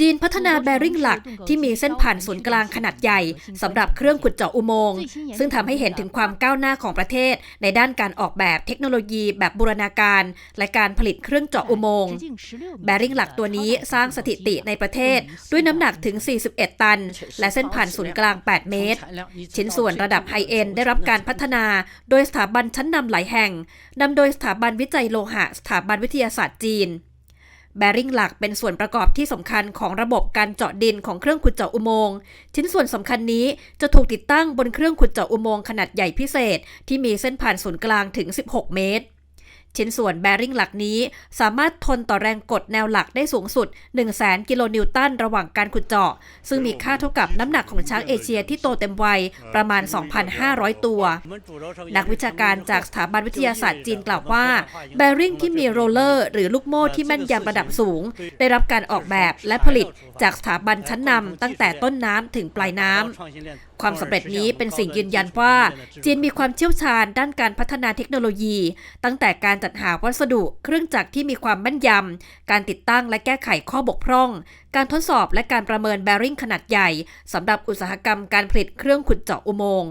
จีนพัฒนาแบริ่งหลักที่มีเส้นผ่านศูนย์กลางขนาดใหญ่สำหรับเครื่องขุดเจาะอุโมงค์ซึ่งทำให้เห็นถึงความก้าวหน้าของประเทศ ในด้านการออกแบบเทคโนโลยีแบบบูรณาการ และการผลิตเครื่องเจาะอุโมงค์แบริ่งหลักตัวนี้สร้างสถิติในประเทศ ด้วยน้ำหนักถึง 41 ตัน และเส้นผ่านศูนย์กลาง 8 เมตร ชิ้นส่วนระดับไฮเอ็นได้รับการพัฒนา โดยสถาบันชั้นนำหลายแห่งนำโดยสถาบันวิจัยโลหะ สถาบันวิทยาศาสตร์จีน แบริ่งหลักเป็นส่วนประกอบที่สำคัญของระบบการเจาะดินของเครื่องขุดเจาะอุโมงค์ชิ้นส่วนสำคัญนี้จะถูกติดตั้งบนเครื่องขุดเจาะอุโมงค์ขนาดใหญ่พิเศษ ที่มีเส้นผ่านศูนย์กลางถึง 16 เมตร ชิ้นส่วนแบริ่งหลักนี้ สามารถทนต่อแรงกดแนวหลักได้สูงสุด 1 0 0 0 0 0 กิโลนิวตันระหว่างการขุดเจาะ ซึ่งมีค่าเท่ากับน้ำหนักของช้างเอเชียที่โตเต็มวัยประมาณ 2,500 ตัว นักวิชาการจากสถาบันวิทยาศาสตร์จีนกล่าวว่า แบริ่งที่มีโรลเลอร์ หรือลูกโม่ที่แม่นยำระดับสูง ได้รับการออกแบบและผลิตจากสถาบันชั้นนำตั้งแต่ต้นน้ำถึงปลายน้ำความสำเร็จนี้เป็นสิ่งยืนยันว่า จีนมีความเชี่ยวชาญด้านการพัฒนาเทคโนโลยี ตั้งแต่การจัดหาวัสดุเครื่องจักรที่มีความแม่นยำ การติดตั้งและแก้ไขข้อบกพร่อง การทดสอบและการประเมินแบริ่งขนาดใหญ่สำหรับอุตสาหกรรมการผลิตเครื่องขุดเจาะอุโมงค์